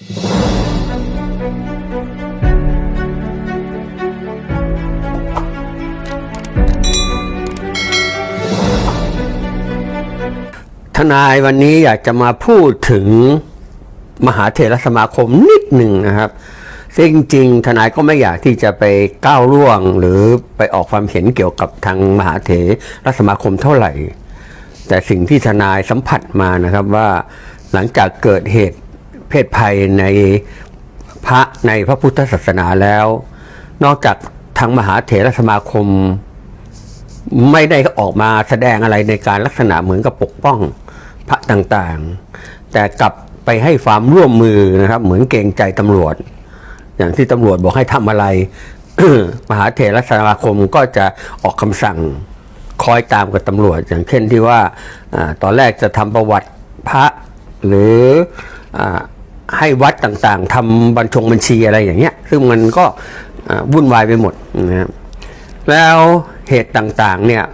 ทนายวันนี้อยากจะมาพูดถึงมหาเถรสมาคมนิดหนึ่งนะครับ ซึ่งจริงๆทนายก็ไม่อยากที่จะไปก้าวล่วง หรือไปออกความเห็นเกี่ยวกับทางมหาเถรสมาคมเท่าไหร่ แต่สิ่งที่ทนายสัมผัสมานะครับว่าหลังจากเกิดเหตุ เพศภัยในพระในพระพุทธศาสนาแล้ว นอกจากทางมหาเถรสมาคม ไม่ได้ออกมาแสดงอะไรในการลักษณะเหมือนกับปกป้องพระต่างๆ แต่กลับไปให้ความร่วมมือนะครับ เหมือนเกรงใจตำรวจ อย่างที่ตำรวจบอกให้ทำอะไร มหาเถรสมาคมก็จะออกคำสั่งคอยตามกับตำรวจ อย่างเช่นที่ว่าอตอนแรกจะทำประวัติพระหรืออ ให้วัดต่างๆทำบัญชงบัญชีอะไรอย่างเงี้ย ซึ่งมันก็วุ่นวายไปหมดนะครับแล้วเหตุต่างๆเนี่ย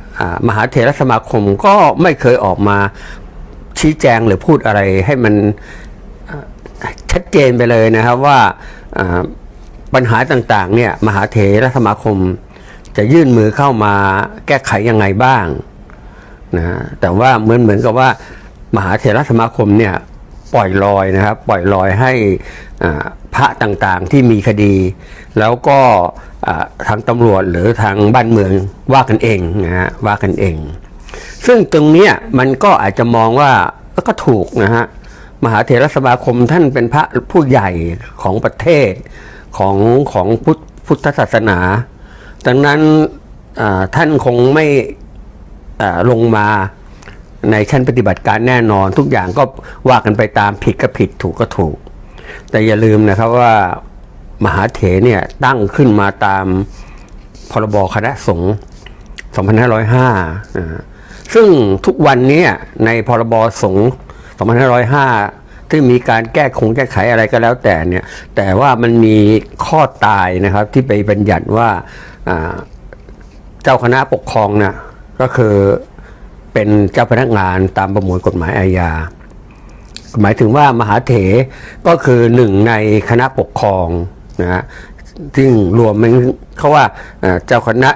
มหาเถรสมาคมก็ไม่เคยออกมาชี้แจงหรือพูดอะไรให้มันชัดเจนไปเลยนะครับว่าอ่าปัญหาต่างๆเนี่ยมหาเถรสมาคมจะยื่นมือเข้ามาแก้ไขยังไงบ้างนะแต่ว่าเหมือนเหมือนกับว่ามหาเถรสมาคมเนี่ย ปล่อยลอยนะครับ ปล่อยลอยให้พระต่างๆที่มีคดี แล้วก็ทางตำรวจหรือทางบ้านเมืองว่ากันเองนะฮะว่ากันเอง ซึ่งตรงนี้มันก็อาจจะมองว่าก็ถูกนะฮะมหาเถรสมาคมท่านเป็นพระผู้ใหญ่ของประเทศของของพุทธพุทธศาสนา ดังนั้นท่านคงไม่ลงมา ในชั้นปฏิบัติการแน่นอนทุกอย่างก็ว่ากันไปตามผิดก็ผิดถูกก็ถูก แต่อย่าลืมนะครับว่ามหาเถรเนี่ยตั้งขึ้นมาตามพรบคณะสงฆ์2505 ซึ่งทุกวันนี้ในพรบสงฆ์2505 ที่มีการแก้คงแก้ไขอะไรก็แล้วแต่เนี่ย แต่ว่ามันมีข้อตายนะครับที่ไปบัญญัติว่าอ่าเจ้าคณะปกครองนะ่ะก็คือ เป็นเจ้าพนักงานตามประมวลกฎหมายอาญา หมายถึงว่ามหาเถรก็คือหนึ่งในคณะปกครองนะฮะซึ่งรวมมันเขาว่าเจ้าคณะ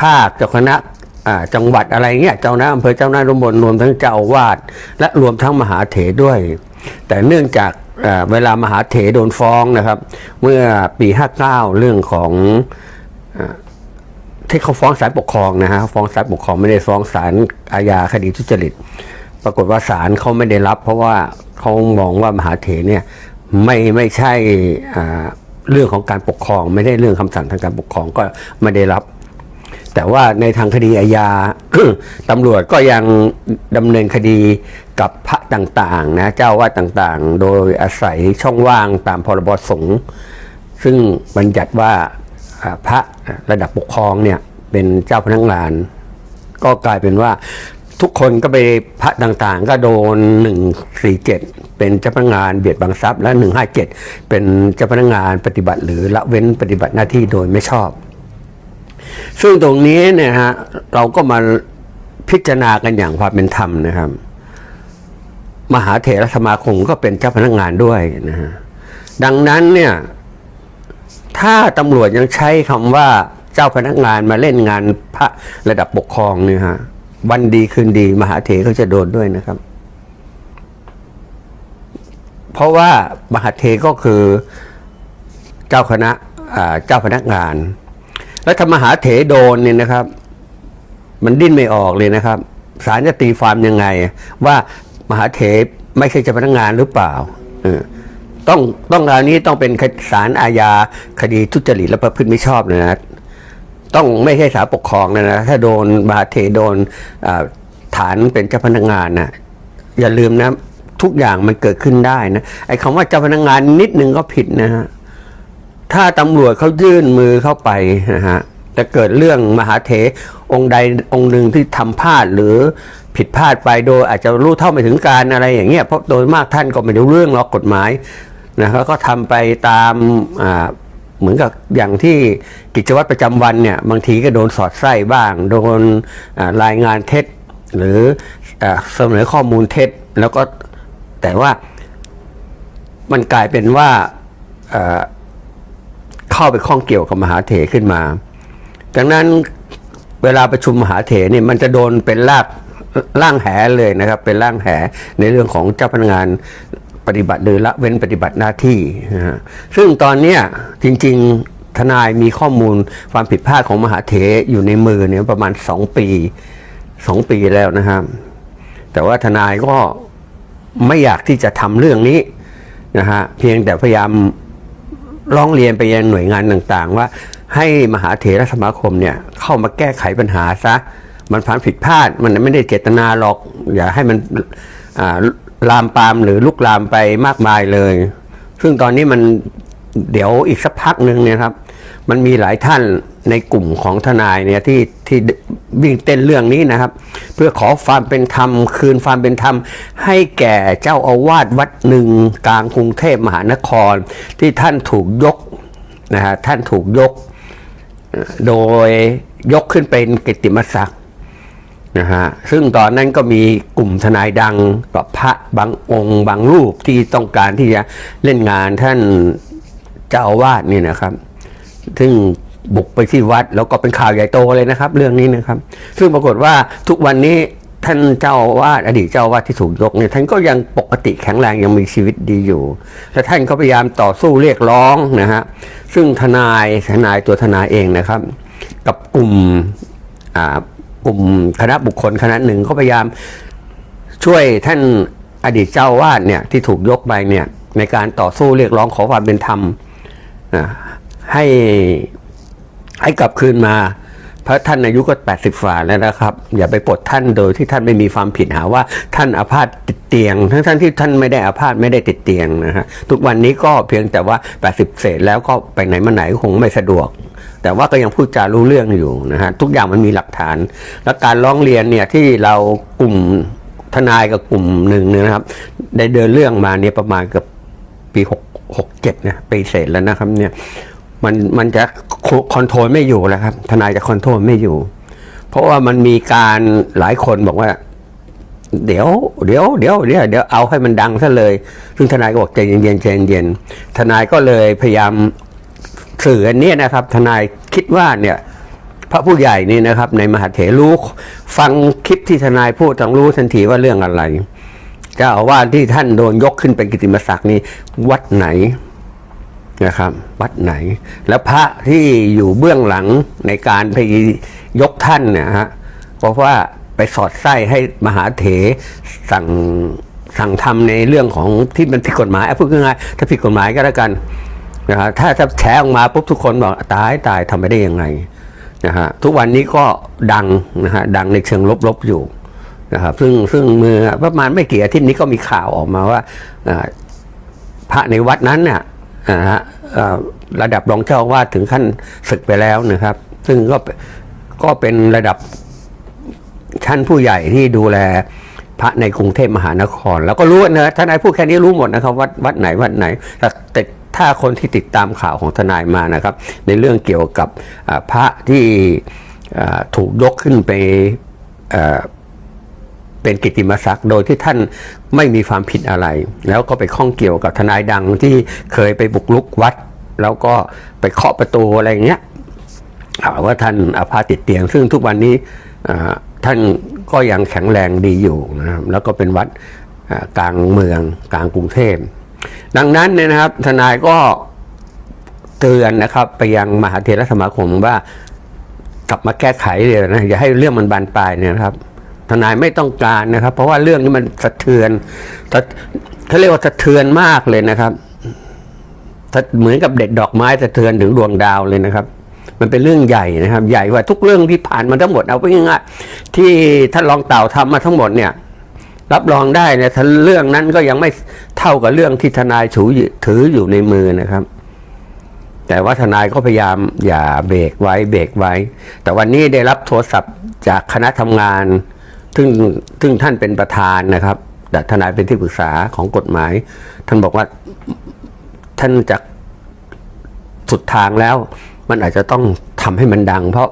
ภาคเจ้าคณะจังหวัดอะไรเงี้ยเจ้าหน้าอำเภอเจ้าหน้าตำบลรวมทั้งเจ้าอาวาสและรวมทั้งมหาเถรด้วย แต่เนื่องจากเอ่อเวลามหาเถรโดนฟ้องนะครับ เมื่อปี 59 เรื่องของ ที่เขาฟ้องศาลปกครองนะฮะฟ้องศาลปกครองไม่ได้ฟ้องศาลอาญาคดีทุจริต ปรากฏว่าศาลเขาไม่ได้รับ เพราะว่าเขามองว่ามหาเถรเนี่ยไม่ไม่ใช่อ่าเรื่องของการปกครอง ไม่ได้เรื่องคำสั่งทางการปกครองก็ไม่ได้รับ แต่ว่าในทางคดีอาญาตำรวจก็ยังดำเนินคดีกับพระต่างๆนะเจ้าวาดต่างๆ โดยอาศัยช่องว่างตามพรบสงฆ์ซึ่งบัญญัติว่า พระระดับปกครองเนี่ยเป็นเจ้าพนักงาน ก็กลายเป็นว่าทุกคนก็ไปพระต่างๆ ก็โดน 147 เป็นเจ้าพนักงานเบียดบังทรัพย์และ 157 เป็นเจ้าพนักงานปฏิบัติ หรือละเว้นปฏิบัติหน้าที่โดยไม่ชอบ ซึ่งตรงนี้เนี่ยฮะเราก็มาพิจารณากันอย่างความเป็นธรรมนะครับ มหาเถรสมาคมก็เป็นเจ้าพนักงานด้วยนะฮะดังนั้นเนี่ย ถ้าตำรวจยังใช้คำว่าเจ้าพนักงานมาเล่นงานพระระดับปกครองเนี่ยฮะวันดีคืนดีมหาเถรเขาจะโดนด้วยนะครับ เพราะว่ามหาเถรก็คือเจ้าคณะเจ้าพนักงาน แล้วถ้ามหาเถรโดนเนี่ยนะครับ มันดิ้นไม่ออกเลยนะครับศาลจะตีความยังไง ว่ามหาเถรไม่ใช่เจ้าพนักงานหรือเปล่าเออ ต้องต้องราวนี้ต้องเป็นศาลอาญาคดีทุจริตและประพฤติไม่ชอบเลยนะต้องไม่ใช่ศาลปกครองนะนะถ้าโดนบาเทโดนฐานเป็นเจ้าพนักงานนะอย่าลืมนะ ทุกอย่างมันเกิดขึ้นได้นะไอ้คำว่าเจ้าพนักงานนิดนึงก็ผิดนะฮะถ้าตำรวจเขายื่นมือเข้าไปนะฮะจะเกิดเรื่องมหาเถรองค์ใดองค์หนึ่งที่ทำพลาดหรือผิดพลาดไปโดยอาจจะรู้เท่าไม่ถึงการอะไรอย่างเงี้ยเพราะโดยมากท่านก็ไม่รู้เรื่องหรอกกฎหมาย นะครับก็ทำไปตามเหมือนกับอย่างที่กิจวัตรประจำวันเนี่ยบางทีก็โดนสอดไส้บ้าง โดนรายงานเท็จ หรือเสนอข้อมูลเท็จแล้วก็แต่ว่ามันกลายเป็นว่าเอ่อเข้าไปข้องเกี่ยวกับมหาเถรขึ้นมา ดังนั้นเวลาประชุมมหาเถรเนี่ยมันจะโดนเป็นลากล่างแหเลยนะครับ เป็นล่างแหในเรื่องของเจ้าพนักงาน ปฏิบัติหรือละเว้นปฏิบัติหน้าที่นะฮะซึ่งตอนเนี้ยจริง ๆทนายมีข้อมูลความผิดพลาดของมหาเถรอยู่ในมือเนี่ยประมาณสองปีสองปีแล้วนะครับแต่ว่าทนายก็ไม่อยากที่จะทำเรื่องนี้นะฮะเพียงแต่พยายามร้องเรียนไปยังหน่วยงานต่างๆ ว่าให้มหาเถรสมาคมเนี่ยเข้ามาแก้ไขปัญหาซะมันผ่านผิดพลาดมันไม่ได้เจตนาหรอก อย่าให้มันอ่า ลามปามหรือลุกลามไปมากมายเลย ซึ่งตอนนี้มันเดี๋ยวอีกสักพักหนึ่งเนี่ยครับ มันมีหลายท่านในกลุ่มของทนายเนี่ยที่ที่วิ่งเต้นเรื่องนี้นะครับ เพื่อขอความเป็นธรรม คืนความเป็นธรรม ให้แก่เจ้าอาวาสวัดหนึ่งกลางกรุงเทพมหานคร ที่ท่านถูกยกนะฮะท่านถูกยก โดยยกขึ้นเป็นกิตติมศักดิ์ นะฮะซึ่งตอนนั้นก็มีกลุ่มทนายดังกับพระบางองค์ บางรูปที่ต้องการที่จะเล่นงานท่านเจ้าอาวาสนี่นะครับ ซึ่งบุกไปที่วัดแล้วก็เป็นข่าวใหญ่โตเลยนะครับ เรื่องนี้นะครับ ซึ่งปรากฏว่าทุกวันนี้ท่านเจ้าวาสอดีตเจ้าวาสที่ถูกยกเนี่ยท่านก็ยังปกติแข็งแรงยังมีชีวิตดีอยู่ และท่านก็พยายามต่อสู้เรียกร้องนะฮะซึ่งทนายทนายตัวทนายเองนะครับ กับกลุ่ม กลุ่มคณะบุคคลคณะหนึ่งก็พยายามช่วยท่านอดีตเจ้าวาดเนี่ยที่ถูกยกไปเนี่ยในการต่อสู้เรียกร้องขอความเป็นธรรมนะให้ให้กลับคืนมา เพราะท่านอายุก็ 80ฝ่าแล้วนะครับ อย่าไปปลดท่านโดยที่ท่านไม่มีความผิดหาว่าท่านอาพาธติดเตียง ทั้งท่านที่ท่านไม่ได้อาพาธไม่ได้ติดเตียงนะฮะทุกวันนี้ก็เพียงแต่ว่า 80 เศษแล้วก็ไปไหนมาไหนคงไม่สะดวก แต่ว่าก็ยังพูดจารู้เรื่องอยู่นะฮะทุกอย่างมันมีหลักฐาน และการร้องเรียนเนี่ยที่เรากลุ่มทนายกับกลุ่มหนึ่งเนี่ยนะครับ ได้เดินเรื่องมาเนี่ยประมาณเกือบปีหกหกเจ็ดนะปีเศษแล้วนะครับเนี่ยมันมันจะคอนโทรลไม่อยู่แล้วครับ ทนายจะคอนโทรลไม่อยู่ เพราะว่ามันมีการหลายคนบอกว่า เดี๋ยวเดี๋ยวเดี๋ยวเดี๋ยวเดี๋ยวเอาให้มันดังซะเลย ซึ่งทนายก็บอกใจเย็นๆใจเย็นทนายก็เลยพยายาม สื่ออันนี้นะครับ ทนายคิดว่าเนี่ยพระผู้ใหญ่นี่นะครับ ในมหาเถรรู้ฟังคลิปที่ทนายพูดต้องรู้ทันทีว่าเรื่องอะไรเจ้าอาว่าสที่ท่านโดนยกขึ้นเป็นกิติมศักดิ์นี่วัดไหนนะครับ วัดไหน แล้วพระที่อยู่เบื้องหลังในการไปยกท่านเนี่ยฮะเพราะว่าไปสอดไส้ให้มหาเถรสั่งสั่งทำในเรื่องของที่มันผิดกฎหมายพูดง่ายๆถ้าผิดกฎหมายก็แล้วกัน นะฮะถ้าถ้าแฉออกมาปุ๊บทุกคนบอกตายตายทำไปได้ยังไงนะฮะทุกวันนี้ก็ดังนะฮะดังในเชิงลบๆอยู่นะครับซึ่งซึ่งเมื่อประมาณไม่กี่อาทิตย์นี้ก็มีข่าวออกมาว่าพระในวัดนั้นเนี่ยนะฮะระดับรองเจ้าวาสถึงขั้นศึกไปแล้วนะครับ ซึ่งก็ก็เป็นระดับชั้นผู้ใหญ่ที่ดูแลพระในกรุงเทพมหานคร แล้วก็รู้นะท่านนายพูดแค่นี้รู้หมดนะครับวัดวัดไหนวัดไหนต่แต่ ถ้าคนที่ติดตามข่าวของทนายมานะครับ ในเรื่องเกี่ยวกับพระที่ถูกยกขึ้นไปเป็นกิตติมศักดิ์โดยที่ท่านไม่มีความผิดอะไร แล้วก็ไปข้องเกี่ยวกับทนายดังที่เคยไปบุกรุกวัด แล้วก็ไปเคาะประตูอะไรอย่างเงี้ยว่าท่านอาภาติดเตียง ซึ่งทุกวันนี้ท่านก็ยังแข็งแรงดีอยู่นะครับแล้วก็เป็นวัดกลางเมืองกลางกรุงเทพ ดังนั้นเนี่ยนะครับ ทนายก็เตือนนะครับ ไปยังมหาเถรสมาคมว่ากลับมาแก้ไขเลยนะอย่าให้เรื่องมันบานปลายเนี่ยนะครับ ทนายไม่ต้องการนะครับ เพราะว่าเรื่องนี้มันสะเทือนเขาเรียกว่าสะเทือนมากเลยนะครับเหมือนกับเด็ดดอกไม้สะเทือนถึงดวงดาวเลยนะครับ มันเป็นเรื่องใหญ่นะครับ ใหญ่กว่าทุกเรื่องที่ผ่านมาทั้งหมดเอาไปง่ายๆที่ท่านรองเต่าทำมาทั้งหมดเนี่ย รับรองได้เนี่ยถ้าเรื่องนั้นก็ยังไม่เท่ากับเรื่องที่ทนายถืออยู่ถืออยู่ในมือนะครับ แต่ว่าทนายก็พยายามอย่าเบรกไว้เบรกไว้ แต่วันนี้ได้รับโทรศัพท์จากคณะทำงาน ซึ่งซึ่งท่านเป็นประธานนะครับแต่ทนายเป็นที่ปรึกษาของกฎหมาย ท่านบอกว่าท่านจะสุดทางแล้ว มันอาจจะต้องทำให้มันดัง เพราะ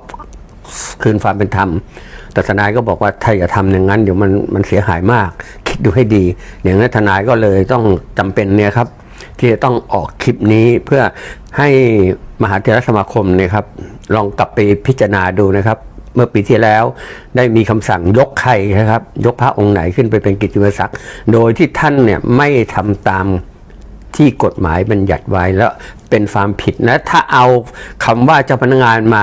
คืนความเป็นธรรม แต่ทนายก็บอกว่าถ้าอย่าทำอย่างนั้นเดี๋ยวมันมันเสียหายมาก คิดดูให้ดีอย่างนั้นทนายก็เลยต้องจำเป็นเนี่ยครับ ที่จะต้องออกคลิปนี้เพื่อให้มหาเถรสมาคมเนี่ยครับ ลองกลับไปพิจารณาดูนะครับ เมื่อปีที่แล้วได้มีคำสั่งยกใครนะครับ ยกพระองค์ไหนขึ้นไปเป็นกิตติมศักดิ์โดยที่ท่านเนี่ยไม่ทำตามที่กฎหมายบัญญัติไว้แล้วเป็นความผิดนะ ถ้าเอาคำว่าเจ้าพนักงานมา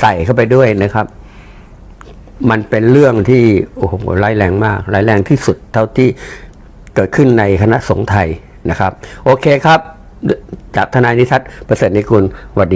ใส่เข้าไปด้วยนะครับ มันเป็นเรื่องที่โอ้โหร้ายแรงมากร้ายแรงที่สุดเท่าที่เกิดขึ้นในคณะสงฆ์ไทยนะครับ โอเคครับ จากทนายนิทัศน์ประเสริฐนิกุณสวัสดี